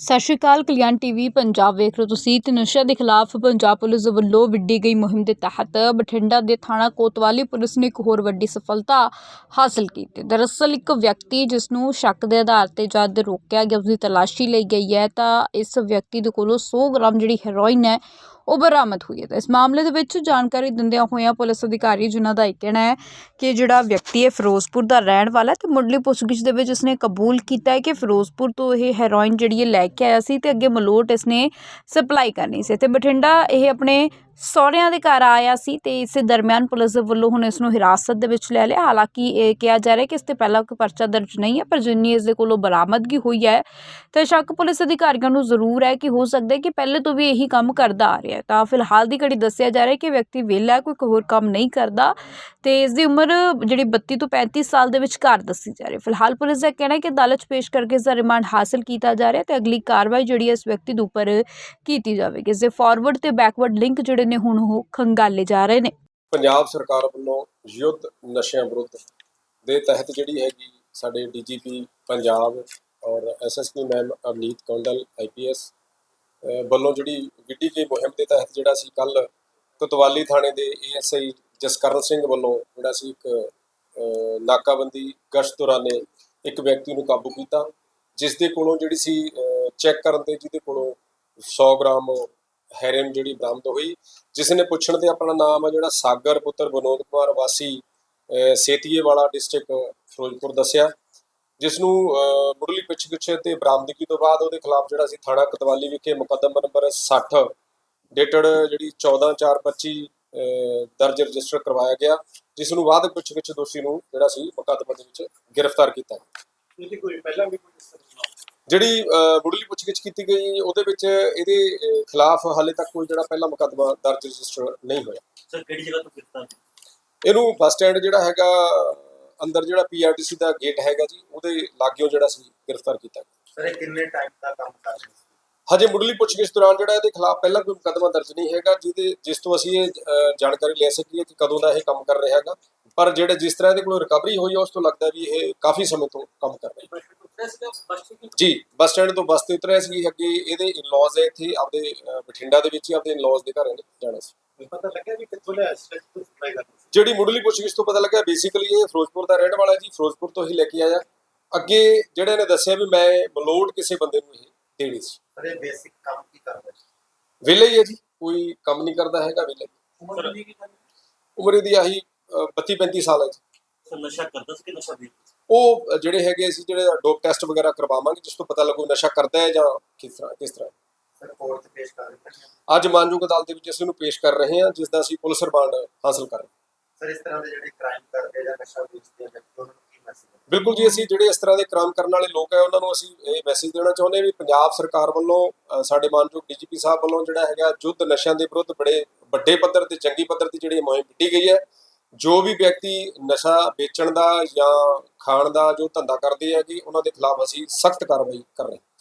ਸਤਿ ਸ਼੍ਰੀ ਅਕਾਲ ਕਲਿਆਣ ਟੀਵੀ ਪੰਜਾਬ ਵੇਖ ਰਹੇ ਹੋ ਤੁਸੀਂ ਤੇ ਨਸ਼ਾ ਦੇ ਖਿਲਾਫ ਪੰਜਾਬ ਪੁਲਿਸ ਵੱਲੋਂ ਵਿੱਢੀ ਗਈ ਮੁਹਿੰਮ ਦੇ ਤਹਿਤ ਬਠਿੰਡਾ ਦੇ ਥਾਣਾ ਕੋਤਵਾਲੀ ਪੁਲਿਸ ਨੇ ਇੱਕ ਹੋਰ ਵੱਡੀ ਸਫਲਤਾ ਹਾਸਲ ਕੀਤੀ। ਦਰਅਸਲ ਇੱਕ ਵਿਅਕਤੀ ਜਿਸ ਨੂੰ ਸ਼ੱਕ ਦੇ ਆਧਾਰ ਤੇ ਜਦ ਰੋਕਿਆ ਗਿਆ ਉਸ ਦੀ ਤਲਾਸ਼ੀ ਲਈ ਗਈ ਹੈ ਤਾਂ ਇਸ ਵਿਅਕਤੀ ਦੇ ਕੋਲੋਂ 100 ਗ੍ਰਾਮ ਜਿਹੜੀ ਹੈਰੋਇਨ ਹੈ ਉਹ ਬਰਾਮਦ ਹੋਈ ਹੈ ਤਾਂ ਇਸ ਮਾਮਲੇ ਦੇ ਵਿੱਚ ਜਾਣਕਾਰੀ ਦਿੰਦਿਆਂ ਹੋਇਆਂ ਪੁਲਿਸ ਅਧਿਕਾਰੀ ਜਿਨ੍ਹਾਂ ਦਾ ਇਹ ਕਹਿਣਾ ਹੈ ਕਿ ਜਿਹੜਾ ਵਿਅਕਤੀ ਹੈ ਫਿਰੋਜ਼ਪੁਰ ਦਾ ਰਹਿਣ ਵਾਲਾ ਹੈ, ਤੇ ਮੁੱਢਲੀ ਪੁੱਛਗਿੱਛ ਦੇ ਵਿੱਚ ਉਸਨੇ ਕਬੂਲ ਕੀਤਾ ਹੈ ਕਿ ਫਿਰੋਜ਼ਪੁਰ ਤੋਂ ਇਹ ਹੈਰੋਇਨ ਜਿਹੜੀ ਹੈ ਲੈ ਕੇ ਆਇਆ ਸੀ ਤੇ ਅੱਗੇ ਮਲੋਟ ਇਸਨੇ ਸਪਲਾਈ ਕਰਨੀ ਸੀ। ਤੇ ਬਠਿੰਡਾ ਇਹ ਆਪਣੇ ਸਹੁਰਿਆਂ ਦੇ ਘਰ ਆਇਆ ਸੀ ਤੇ ਇਸੇ ਦਰਮਿਆਨ ਪੁਲਿਸ ਦੇ ਵੱਲੋਂ ਹੁਣ ਇਸ ਨੂੰ ਹਿਰਾਸਤ ਦੇ ਵਿੱਚ ਲੈ ਲਿਆ। ਹਾਲਾਂਕਿ ਇਹ ਕਿਹਾ ਜਾ ਰਿਹਾ ਕਿ ਇਸ ਤੇ ਪਹਿਲਾਂ ਕੋਈ ਪਰਚਾ ਦਰਜ ਨਹੀਂ ਹੈ, ਪਰ ਜਿੰਨੀ ਇਸ ਦੇ ਕੋਲੋਂ ਬਰਾਮਦਗੀ ਹੋਈ ਹੈ, ਤੇ ਸ਼ੱਕ ਪੁਲਿਸ ਅਧਿਕਾਰੀਆਂ ਨੂੰ ਜ਼ਰੂਰ ਹੈ ਕਿ ਹੋ ਸਕਦਾ ਹੈ ਕਿ ਪਹਿਲੇ ਤੋਂ ਵੀ ਇਹੀ ਕੰਮ ਕਰਦਾ ਆ ਰਿਹਾ ਤਾਂ ਫਿਲਹਾਲ ਦੀ ਘੜੀ ਦੱਸਿਆ ਜਾ ਰਿਹਾ ਕਿ ਵਿਅਕਤੀ ਵਿਹਲਾ ਕੋਈ ਹੋਰ ਕੰਮ ਨਹੀਂ ਕਰਦਾ ਤੇ ਇਸ ਦੀ ਉਮਰ ਜਿਹੜੀ 32 ਤੋਂ 35 ਸਾਲ ਦੇ ਵਿਚਕਾਰ ਦੱਸੀ ਜਾ ਰਹੀ ਹੈ। ਫਿਲਹਾਲ ਪੁਲਿਸ ਦਾ ਕਹਿਣਾ ਹੈ ਕਿ ਅਦਾਲਤ 'ਚ ਪੇਸ਼ ਕਰਕੇ ਇਸ ਦਾ ਰਿਮਾਂਡ ਹਾਸਲ ਕੀਤਾ ਜਾ ਰਿਹਾ ਹੈ ਤੇ ਅਗਲੀ ਕਾਰਵਾਈ ਜਿਹੜੀ ਹੈ ਇਸ ਵਿਅਕਤੀ ਦੇ ਉੱਪਰ ਕੀਤੀ ਜਾਵੇਗੀ। ਇਸ ਦੇ ਫਾਰਵਰਡ ਤੇ ਬੈਕਵਰਡ ਲਿੰਕ ਜਿਹੜੇ ਨੇ ਹੁਣ ਉਹ ਖੰਗਾਲੇ ਜਾ ਰਹੇ ਨੇ। ਪੰਜਾਬ ਸਰਕਾਰ ਵੱਲੋਂ ਯੁੱਧ ਨਸ਼ਿਆਂ ਵਿਰੁੱਧ ਦੇ ਤਹਿਤ ਜਿਹੜੀ ਹੈਗੀ ਸਾਡੇ ਡੀਜੀਪੀ ਪੰਜਾਬ ਔਰ SSP ma'am Avneet Kondal IPS ਵੱਲੋਂ ਜਿਹੜੀ ਵਿੱਢੀ ਗਈ ਮੁਹਿੰਮ ਦੇ ਤਹਿਤ ਜਿਹੜਾ ਸੀ ਕੱਲ ਕੋਤਵਾਲੀ ਥਾਣੇ ਦੇ ਏਐਸਆਈ ਜਸਕਰਨ ਸਿੰਘ ਵੱਲੋਂ ਜਿਹੜਾ ਸੀ ਇੱਕ ਨਾਕਾਬੰਦੀ ਗਸ਼ਤ ਦੌਰਾਨੇ ਇੱਕ ਵਿਅਕਤੀ ਨੂੰ ਕਾਬੂ ਕੀਤਾ ਜਿਸ ਦੇ ਕੋਲੋਂ ਜਿਹੜੀ ਸੀ ਚੈੱਕ ਕਰਨ ਤੇ ਜਿਹਦੇ ਕੋਲੋਂ 100 ਗ੍ਰਾਮ ਹੈਰੋਇਨ ਜਿਹੜੀ ਬਰਾਮਦ ਹੋਈ ਜਿਸ ਨੇ ਪੁੱਛਣ ਤੇ ਆਪਣਾ ਨਾਮ ਹੈ ਜਿਹੜਾ ਸਾਗਰ ਪੁੱਤਰ ਵਿਨੋਦ ਕੁਮਾਰ ਵਾਸੀ ਸੇਤੀਏ ਵਾਲਾ ਡਿਸਟ੍ਰਿਕਟ ਫਿਰੋਜ਼ਪੁਰ ਦੱਸਿਆ। ਜਿਸ ਨੂੰ ਮੁੱਢਲੀ ਪੁੱਛਗਿੱਛ ਤੇ ਬਰਾਮਦਗੀ ਤੋਂ ਬਾਅਦ ਉਹਦੇ ਖਿਲਾਫ ਜਿਹੜਾ ਸੀ ਥਾਣਾ ਕਤਵਾਲੀ ਵਿਖੇ ਮੁਕੱਦਮਾ ਨੰਬਰ 60 ਡੇਟਡ ਜਿਹੜੀ 14425 ਅਹ, ਦਰਜ ਰਜਿਸਟਰ ਕਰਵਾਇਆ ਗਿਆ ਜਿਸ ਨੂੰ ਬਾਅਦ ਪੁੱਛਗਿੱਛ ਦੋਸ਼ੀ ਨੂੰ ਜਿਹੜਾ ਸੀ ਮੁਕੱਦਮੇ ਦੇ ਵਿੱਚ ਗ੍ਰਿਫਤਾਰ ਕੀਤਾ ਇਹਦੀ ਕੋਈ ਪਹਿਲਾਂ ਵੀ ਕੋਈ ਜਿਹੜੀ ਮੁੱਢਲੀ ਪੁੱਛਗਿੱਛ ਕੀਤੀ ਗਈ ਉਹਦੇ ਵਿੱਚ ਇਹਦੇ ਖਿਲਾਫ ਹਾਲੇ ਤੱਕ ਕੋਈ ਜਿਹੜਾ ਪਹਿਲਾ ਮੁਕੱਦਮਾ ਦਰਜ ਰਜਿਸਟਰ ਨਹੀਂ ਹੋਇਆ। ਸਰ ਕਿਹੜੀ ਜਗ੍ਹਾ ਤੋਂ ਗ੍ਰਿਫਤਾਰ ਇਹਨੂੰ ਬੱਸ ਸਟੈਂਡ ਜਿਹੜਾ ਹੈਗਾ ਅੰਦਰ ਜਿਹੜਾ ਪੀਆਰਟੀਸੀ ਦਾ ਗੇਟ ਹੈਗਾ ਜੀ ਉਹਦੇ ਲਾਗਿਓ ਜਿਹੜਾ ਸੀ ਗ੍ਰਿਫਤਾਰ ਕੀਤਾ। ਸਰ ਇਹ ਕਿੰਨੇ ਟਾਈਮ ਦਾ ਕੰਮ ਕਰ ਰਹੇ ਸੀ? ਹਜੇ ਮੁੱਢਲੀ ਪੁੱਛਗਿੱਛ ਦੌਰਾਨ ਜਿਹੜਾ ਇਹਦੇ ਖਿਲਾਫ ਪਹਿਲਾਂ ਕੋਈ ਮੁਕੱਦਮਾ ਦਰਜ ਨਹੀਂ ਹੈਗਾ ਜਿਹਦੇ ਜਿਸ ਤੋਂ ਅਸੀਂ ਇਹ ਜਾਣਕਾਰੀ ਲੈ ਸਕੀਏ ਕਿ ਕਦੋਂ ਦਾ ਇਹ ਕੰਮ ਕਰ ਰਿਹਾ ਹੈਗਾ। ਪਰ ਜਿਹੜੇ ਜਿਸ ਤਰ੍ਹਾਂ ਇਹਦੇ ਕੋਲ ਰਿਕਵਰੀ ਹੋਈ ਹੈ ਉਸ ਤੋਂ ਲੱਗਦਾ ਵੀ ਇਹ ਕਾਫੀ ਸਮੇਂ ਤੋਂ ਕੰਮ ਕਰ ਰਿਹਾ। ਹੈ ਜੀ ਬੱਸ ਸਟੈਂਡ ਤੋਂ ਬੱਸ ਤੇ ਉਤਰਿਆ ਸੀ ਅੱਗੇ ਇਹਦੇ ਇਨ-ਲॉज ਹੈ ਇੱਥੇ ਆਪਦੇ ਅਹ, ਬਠਿੰਡਾ ਦੇ ਵਿੱਚ ਹੀ ਆਪਦੇ ਇਨ-ਲॉज ਦੇ ਘਰ ਇਹਨੇ ਜਾਣਾ ਸੀ। ਪਤਾ ਲੱਗਿਆ ਵੀ ਕਿੱਥੋਂ ਲਿਆ ਇਸ ਤੋਂ ਸਪਲਾਈ ਕਰਦਾ ਸੀ ਜਿਹੜੀ ਮੁੱਢਲੀ ਪੁੱਛਗਿੱਛ ਤੋਂ ਪਤਾ ਲੱਗਾ ਬੇਸਿਕਲੀ ਇਹ ਫਿਰੋਜ਼ਪੁਰ ਦਾ ਰਹਿਣ ਵਾਲਾ ਹੈ ਜੀ ਫਿਰੋਜ਼ਪੁਰ ਤੋਂ ਹੀ ਲੈ ਕੇ ਆਇਆ। ਅੱਗੇ ਜਿਹੜੇ ਨੇ ਦੱਸਿਆ ਵੀ ਮੈਂ ਮਲੋਟ ਕਿਸੇ ਬੰਦੇ ਨੂੰ ਇਹ ਦੇਣੀ ਸੀ। ਸਰ ਇਹ ਬੇਸਿਕ ਕੰਮ ਕੀ ਕਰਦਾ ਸੀ? ਵਿਹਲੇ ਹੀ ਹੈ ਜੀ ਕੋਈ ਕੰਮ ਨਹੀਂ ਕਰਦਾ ਹੈਗਾ ਵਿਹਲੇ। ਉਮਰ ਵੀ ਕੀ ਉਮਰ ਇਹਦੀ ਆਹੀ 32 35 ਸਾਲ ਹੈ ਜੀ। ਨਸ਼ਾ ਕਰਦਾ ਸੀ ਕਿ ਨਸ਼ਾ ਵੀ ਉਹ ਜਿਹੜੇ ਹੈਗੇ ਅਸੀਂ ਜਿਹੜੇ ਡੋਪ ਟੈਸਟ ਵਗੈਰਾ ਕਰਵਾਵਾਂਗੇ ਜਿਸ ਤੋਂ ਪਤਾ ਲੱਗੂ ਨਸ਼ਾ ਕਰਦਾ ਹੈ ਜਾਂ ਕਿਸ ਤਰ੍ਹਾਂ ਕਿਸ ਤਰ੍ਹਾਂ। ਕੋਰਟ ਪੇਸ਼ ਕਰ ਦਿੱਤਾ ਅੱਜ ਮਾਨਯੋਗ ਅਦਾਲਤ ਦੇ ਵਿੱਚ ਅਸੀਂ ਨੂੰ ਪੇਸ਼ ਕਰ ਰਹੇ ਹਾਂ ਜਿਸ ਦਾ ਅਸੀਂ ਪੁਲਿਸ ਰਿਮਾਂਡ ਹਾਸਲ ਕਰ ਰਹੇ ਹਾਂ। ਸਰ ਇਸ ਤਰ੍ਹਾਂ ਦੇ ਜਿਹੜੇ ਕ੍ਰਾਈਮ ਕਰਦੇ ਜਾਂ ਨਸ਼ਾ ਵੇਚਦੇ ਆ ਵਿਅਕਤੀ ਉਹਨਾਂ ਨੂੰ ਕੀ ਮੈਸੇਜ ਬਿਲਕੁਲ ਜੀ ਅਸੀਂ ਜਿਹੜੇ ਇਸ ਤਰ੍ਹਾਂ ਦੇ ਕ੍ਰਾਈਮ ਕਰਨ ਵਾਲੇ ਲੋਕ ਹੈ ਉਹਨਾਂ ਨੂੰ ਅਸੀਂ ਇਹ ਮੈਸੇਜ ਦੇਣਾ ਚਾਹੁੰਦੇ ਹਾਂ ਵੀ ਪੰਜਾਬ ਸਰਕਾਰ ਵੱਲੋਂ ਸਾਡੇ ਮਾਨਯੋਗ ਡੀਜੀਪੀ ਸਾਹਿਬ ਵੱਲੋਂ ਜਿਹੜਾ ਹੈਗਾ ਯੁੱਧ ਨਸ਼ਿਆਂ ਦੇ ਵਿਰੁੱਧ ਬੜੇ ਵੱਡੇ ਪੱਧਰ ਤੇ ਜੰਗੀ ਪੱਧਰ ਤੇ ਜਿਹੜੀ ਮੁਹਿੰਮ ਵਿੱਢੀ ਗਈ ਹੈ ਜੋ ਵੀ ਵਿਅਕਤੀ ਨਸ਼ਾ ਵੇਚਣ ਦਾ ਜਾਂ ਖਾਣ ਦਾ ਜੋ ਧੰਦਾ ਕਰਦੇ ਆ ਜੀ, ਉਹਨਾਂ ਦੇ ਖਿਲਾਫ ਅਸੀਂ ਸਖਤ ਕਾਰਵਾਈ ਕਰ ਰਹੇ ਹਾਂ।